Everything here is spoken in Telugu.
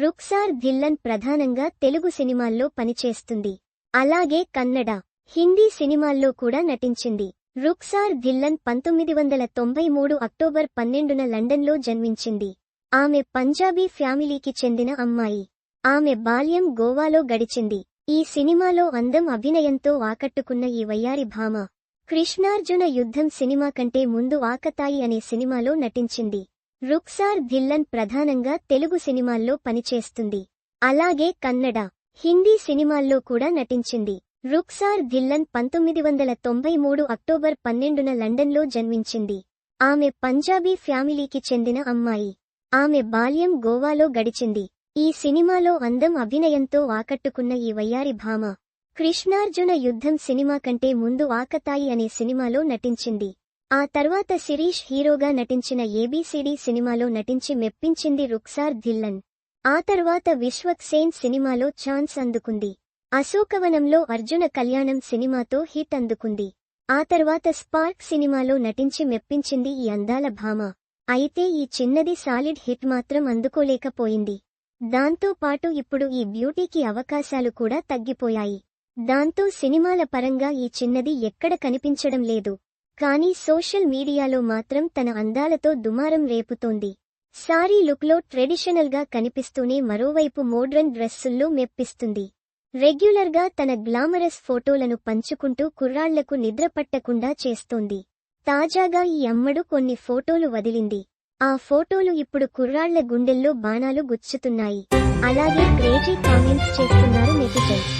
రుక్సార్ ధిల్లన్ ప్రధానంగా తెలుగు సినిమాల్లో పనిచేస్తుంది. అలాగే కన్నడ హిందీ సినిమాల్లో కూడా నటించింది. రుక్సార్ ధిల్లన్ పంతొమ్మిది వందల తొంభై మూడు అక్టోబర్ పన్నెండున లండన్లో జన్మించింది. ఆమె పంజాబీ ఫ్యామిలీకి చెందిన అమ్మాయి. ఆమె బాల్యం గోవాలో గడిచింది. ఈ సినిమాలో అందం అభినయంతో ఆకట్టుకున్న ఈ వయ్యారి భామ కృష్ణార్జున యుద్ధం సినిమా కంటే ముందు ఆకతాయి అనే సినిమాలో నటించింది. రుక్సార్ ధిల్లన్ ప్రధానంగా తెలుగు సినిమాల్లో పనిచేస్తుంది. అలాగే కన్నడ హిందీ సినిమాల్లో కూడా నటించింది. రుక్సార్ ధిల్లన్ పంతొమ్మిది వందల తొంభై మూడు అక్టోబర్ పన్నెండున లండన్లో జన్మించింది. ఆమె పంజాబీ ఫ్యామిలీకి చెందిన అమ్మాయి. ఆమె బాల్యం గోవాలో గడిచింది. ఈ సినిమాలో అందం అభినయంతో ఆకట్టుకున్న ఈ వయ్యారి భామ కృష్ణార్జున యుద్ధం సినిమా కంటే ముందు ఆకతాయి అనే సినిమాలో నటించింది. ఆ తర్వాత శిరీష్ హీరోగా నటించిన ఏబీసీడీ సినిమాలో నటించి మెప్పించింది రుక్సార్ ధిల్లన్. ఆ తర్వాత విశ్వక్ సేన్ సినిమాలో ఛాన్స్ అందుకుంది. అశోకవనంలో అర్జున కళ్యాణం సినిమాతో హిట్ అందుకుంది. ఆ తర్వాత స్పార్క్ సినిమాలో నటించి మెప్పించింది ఈ అందాల భామ. అయితే ఈ చిన్నది సాలిడ్ హిట్ మాత్రం అందుకోలేకపోయింది. దాంతో పాటు ఇప్పుడు ఈ బ్యూటీకి అవకాశాలు కూడా తగ్గిపోయాయి. దాంతో సినిమాల పరంగా ఈ చిన్నది ఎక్కడ కనిపించడం లేదు. కానీ సోషల్ మీడియాలో మాత్రం తన అందాలతో దుమారం రేపుతోంది. సారీ లుక్లో ట్రెడిషనల్గా కనిపిస్తూనే మరోవైపు మోడ్రన్ డ్రెస్సుల్లో మెప్పిస్తుంది. రెగ్యులర్గా తన గ్లామరస్ ఫోటోలను పంచుకుంటూ కుర్రాళ్ళకు నిద్రపట్టకుండా చేస్తోంది. తాజాగా ఈ అమ్మడు కొన్ని ఫోటోలు వదిలింది. ఆ ఫోటోలు ఇప్పుడు కుర్రాళ్ళ గుండెల్లో బాణాలు గుచ్చుతున్నాయి. అలాగే క్రేజీ కామెంట్స్ చేస్తున్నారు నెటిజన్స్.